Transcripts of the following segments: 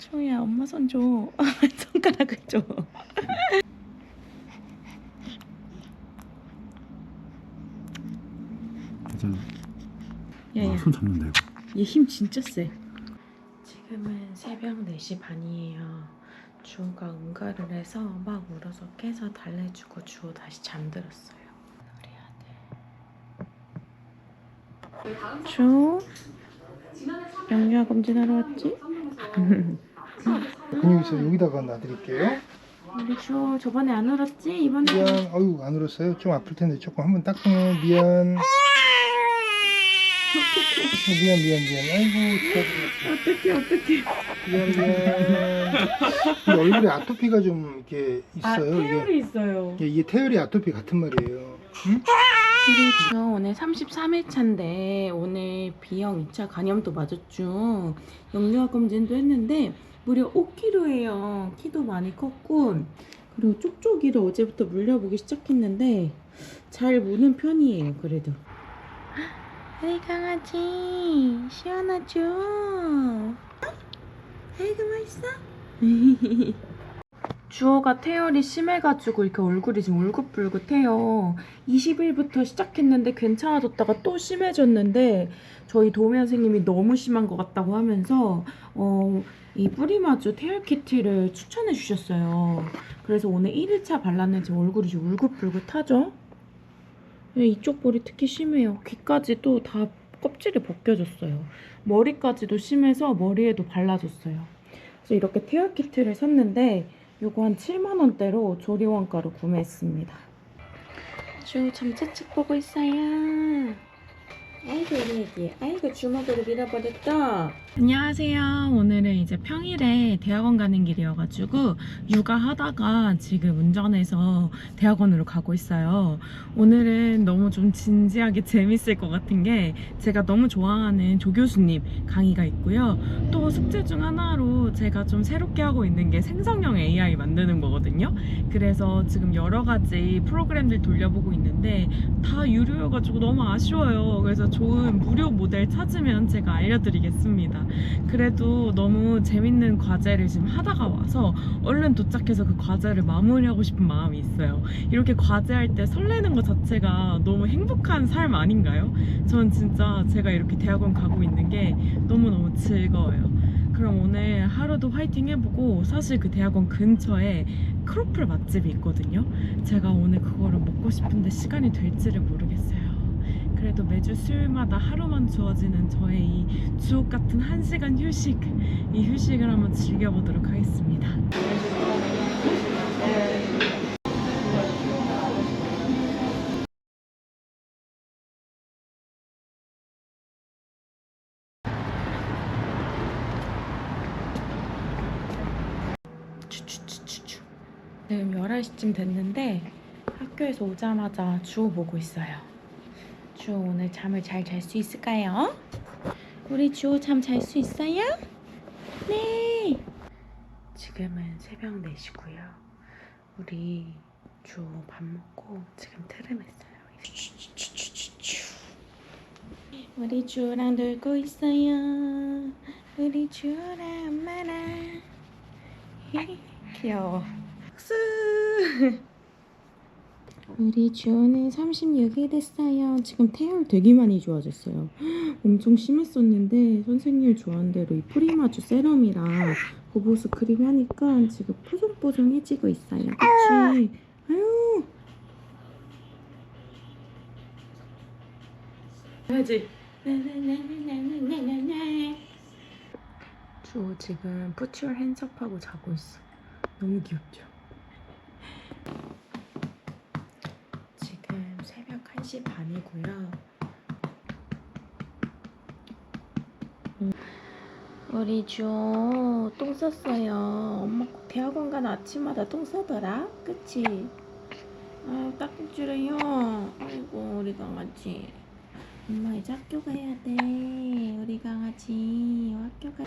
주호야 엄마 손 줘. 손가락을 줘. 괜찮아. 야야. 아, 손 잡는다 이거. 얘 힘 진짜 세. 지금은 새벽 4시 반이에요. 주호가 응가를 해서 막 울어서 깨서 달래주고 주호 다시 잠들었어요. 우리 아들. 주호? 영유아 검진하러 왔지? 근육 있어 여기다가 놔드릴게요. 우리 주호 저번에 안 울었지? 이번에 미안. 어유 안 울었어요. 좀 아플 텐데 조금 한번 닦아요. 미안. 미안 미안 미안. 아이고 어떡해 어떡해. 미안 미안. 이 얼굴에 아토피가 좀 이렇게 아 있어요. 태열이 있어요. 이게 이게 태열이 아토피 같은 말이에요. 응? 우리 저 오늘 33회차인데 오늘 B형 2차 간염도 맞았죠. 영유아 검진도 했는데 무려 5kg예요. 키도 많이 컸고 그리고 쪽쪽이를 어제부터 물려보기 시작했는데 잘 무는 편이에요. 그래도. 우리 강아지 시원하죠? 아이고 맛있어? 주호가 태열이 심해가지고 이렇게 얼굴이 지금 울긋불긋해요. 20일부터 시작했는데 괜찮아졌다가 또 심해졌는데 저희 도우미 선생님이 너무 심한 것 같다고 하면서 어, 이 뿌리마주 태열 키트를 추천해 주셨어요. 그래서 오늘 1일차 발랐는데 지금 얼굴이 지금 울긋불긋하죠? 네, 이쪽 볼이 특히 심해요. 귀까지도 다 껍질이 벗겨졌어요. 머리까지도 심해서 머리에도 발라줬어요. 그래서 이렇게 태열 키트를 샀는데 요거 한 7만 원대로 조리원가로 구매했습니다. 주참 채찍 보고 있어요. 아이고 우리 애기, 아이고 주먹으로 밀어버렸다. 안녕하세요. 오늘은 이제 평일에 대학원 가는 길이어가지고 육아하다가 지금 운전해서 대학원으로 가고 있어요. 오늘은 너무 좀 진지하게 재밌을 것 같은 게 제가 너무 좋아하는 조 교수님 강의가 있고요. 또 숙제 중 하나로 제가 좀 새롭게 하고 있는 게 생성형 AI 만드는 거거든요. 그래서 지금 여러 가지 프로그램들 돌려보고 있는데 다 유료여가지고 너무 아쉬워요. 그래서 좋은 무료 모델 찾으면 제가 알려드리겠습니다. 그래도 너무 재밌는 과제를 지금 하다가 와서 얼른 도착해서 그 과제를 마무리하고 싶은 마음이 있어요. 이렇게 과제할 때 설레는 것 자체가 너무 행복한 삶 아닌가요? 전 진짜 제가 이렇게 대학원 가고 있는 게 너무너무 즐거워요. 그럼 오늘 하루도 화이팅 해보고 사실 그 대학원 근처에 크로플 맛집이 있거든요. 제가 오늘 그거를 먹고 싶은데 시간이 될지를 모르겠어요. 그래도 매주 수요일마다 하루만 주어지는 저의 이 주옥 같은 한 시간 휴식, 이 휴식을 한번 즐겨보도록 하겠습니다. 지금 11시쯤 됐는데 학교에서 오자마자 주호 보고 있어요. 주호 오늘 잠을 잘 잘 수 있을까요? 우리 주호 잠 잘 수 있어요? 네. 지금은 새벽 4시고요. 우리 주호 밥 먹고 지금 트름했어요. 우리 주호랑 놀고 있어요. 우리 주호랑 엄마랑 귀여워. 박수! 우리 주호는 36일 됐어요. 지금 태열 되게 많이 좋아졌어요. 엄청 심했었는데 선생님 조언 대로 이 프리마주 세럼이랑 보보스 크림 하니까 지금 뽀송뽀송해지고 있어요. 그치? 아유. 해야지. 주호 지금 put your hands up 하고 자고 있어. 너무 귀엽죠? 지금 새벽 1시 반이고요. 우리 주호 똥 쌌어요. 엄마 꼭 대학원 가는 아침마다 똥 싸더라. 그치? 아유 닦을줄해요. 아이고 우리 강아지. 엄마 이제 학교 가야 돼. 우리 강아지 학교 가.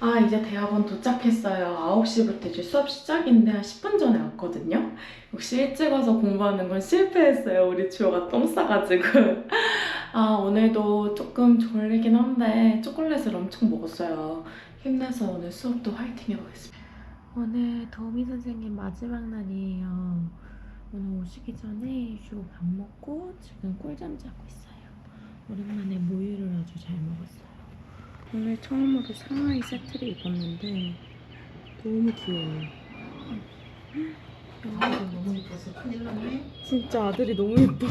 아 이제 대학원 도착했어요 9시부터 이제 수업 시작인데 한 10분 전에 왔거든요 역시 일찍 와서 공부하는 건 실패했어요 우리 주호가 똥 싸가지고 아, 오늘도 조금 졸리긴 한데 초콜릿을 엄청 먹었어요. 힘내서 오늘 수업도 화이팅 해보겠습니다. 오늘 도미 선생님 마지막 날이에요. 오늘 오시기 전에 슈밥 먹고 지금 꿀잠 자고 있어요. 오랜만에 모유를 아주 잘 먹었어요. 오늘 처음으로 상하이 세트를 입었는데 너무 귀여워요. 영화도 너무 예뻐서 큰일 났네. 진짜 아들이 너무 예뻐.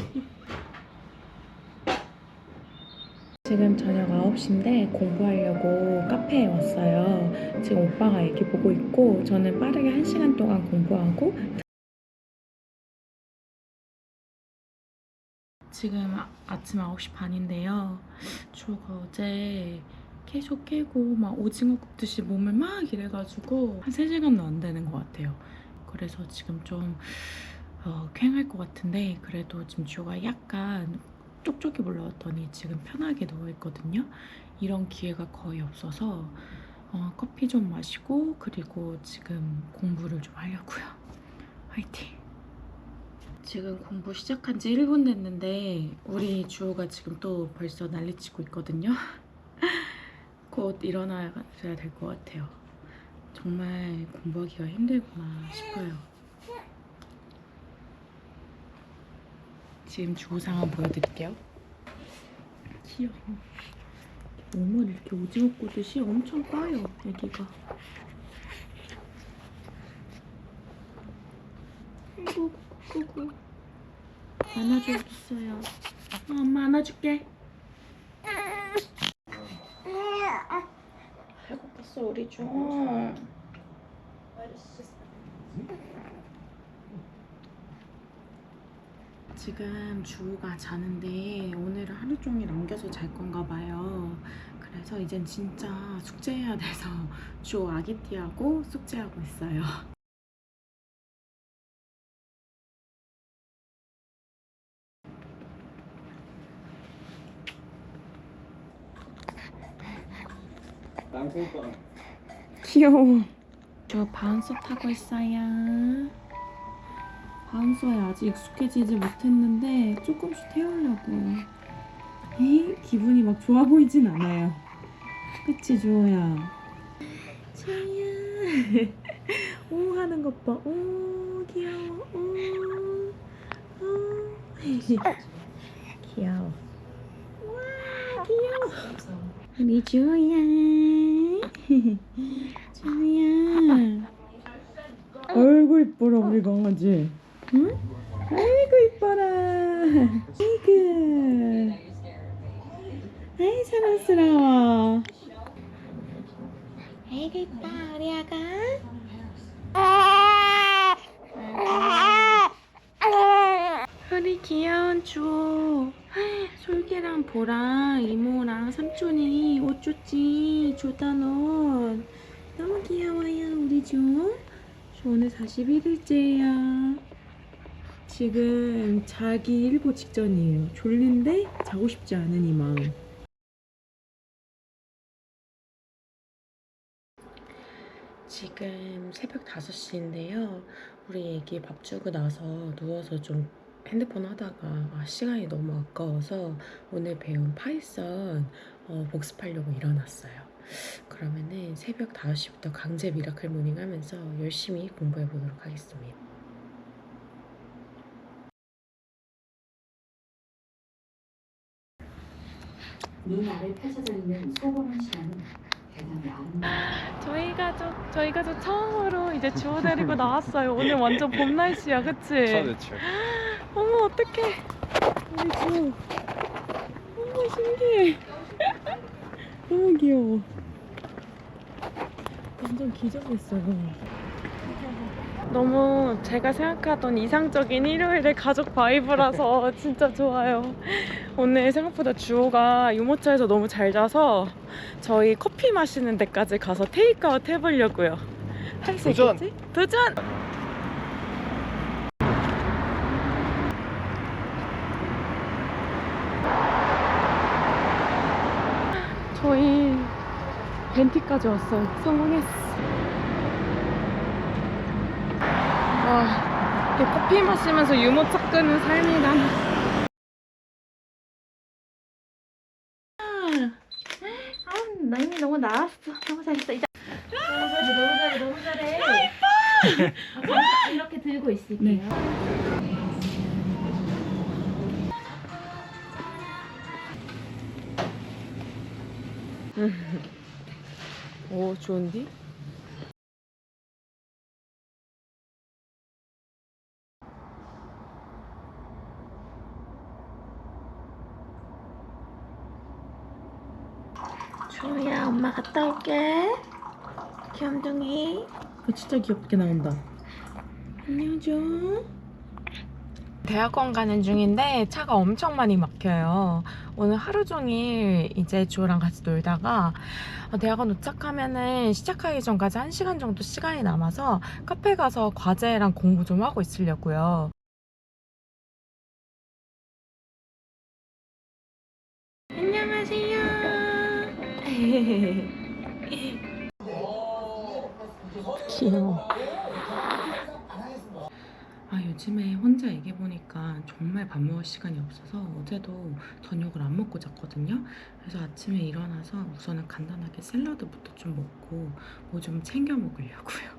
지금 저녁 9시인데 공부하려고 카페에 왔어요. 지금 오빠가 애기 보고 있고 저는 빠르게 1시간 동안 공부하고 지금 아, 아침 9시 반인데요. 주호가 어제 계속 깨고 막 오징어 굽듯이 몸을 막 이래가지고 한 3시간도 안 되는 것 같아요. 그래서 지금 좀 어, 쾌할 것 같은데 그래도 지금 주호가 약간 쪽쪽이 올라왔더니 지금 편하게 누워있거든요. 이런 기회가 거의 없어서 어, 커피 좀 마시고 그리고 지금 공부를 좀 하려고요. 화이팅! 지금 공부 시작한 지 1분 됐는데 우리 주호가 지금 또 벌써 난리치고 있거든요. 곧 일어나야 될 것 같아요. 정말 공부하기가 힘들구나 싶어요. 지금 주호 상황 보여드릴게요. 귀여워. 몸을 이렇게 오징어 꼬듯이 엄청 빠요, 애기가. 아이고, 꾸꾸. 안아줘야겠어요. 어, 엄마 안아줄게. 배고팠어, 우리 주. 지금 주호가 자는데 오늘은 하루 종일 안겨서 잘 건가 봐요. 그래서 이젠 진짜 숙제해야 돼서 주호 아기띠하고 숙제하고 있어요. 땅콩빵 귀여워. 저 바운서 타고 있어요. 바운서에 아직 익숙해지지 못했는데 조금씩 태우려고요. 에이, 기분이 막 좋아 보이진 않아요. 그치, 주호야? 주호야. 오 하는 것 봐. 오, 귀여워. 오, 오. 귀여워. 와, 귀여워. 우리 주호야. 주호야. 아이고 이뻐라 우리 강아지. 응? 아이고 이뻐라. 아이고. 아이 사랑스러워. 아이고 이뻐 우리 아가. 우리 귀여운 주호. 솔개랑 보랑 이모랑 삼촌이 옷 줬지. 조단 옷. 너무 귀여워요 우리 주. 저 오늘 41일째예요. 지금 자기 일보 직전이에요. 졸린데 자고 싶지 않은 이 마음. 지금 새벽 5시인데요. 우리 애기 밥 주고 나서 누워서 좀 핸드폰 하다가 아, 시간이 너무 아까워서 오늘 배운 파이썬 어, 복습하려고 일어났어요. 그러면은 새벽 5시부터 강제 미라클 모닝 하면서 열심히 공부해 보도록 하겠습니다. 저희 가족, 저희 가족 처음으로 이제 주호 데리고 나왔어요. 오늘 완전 봄 날씨야, 그치? 차대출 어머, 어떡해. 우리 주. 어머, 신기해. 너무 귀여워. 완전 기적했어요. 너무 제가 생각하던 이상적인 일요일의 가족 바이브라서 진짜 좋아요. 오늘 생각보다 주호가 유모차에서 너무 잘 자서 저희 커피 마시는 데까지 가서 테이크아웃 해보려고요. 할 수 도전! 있겠지? 도전! 거의 벤티까지 왔어. 성공했어. 와, 이렇게 커피 마시면서 유모차 끄는 삶이다. 아, 나이미 너무 나왔어. 너무 잘했어. 이제 너무 잘해, 너무 잘해, 아, 너무 잘해. 아, 이렇게 들고 있을게요. 네. 오 좋은디? 주야, 엄마 갔다 올게. 귀염둥이. 어, 진짜 귀엽게 나온다. 안녕 좀. 대학원 가는 중인데 차가 엄청 많이 막혀요. 오늘 하루 종일 이제 주호랑 같이 놀다가 어, 대학원 도착하면은 시작하기 전까지 1시간 정도 시간이 남아서 카페 가서 과제랑 공부 좀 하고 있으려고요. 안녕하세요. 귀여워. 아 요즘에 혼자 얘기해 보니까 정말 밥 먹을 시간이 없어서 어제도 저녁을 안 먹고 잤거든요. 그래서 아침에 일어나서 우선은 간단하게 샐러드부터 좀 먹고 뭐 좀 챙겨 먹으려고요.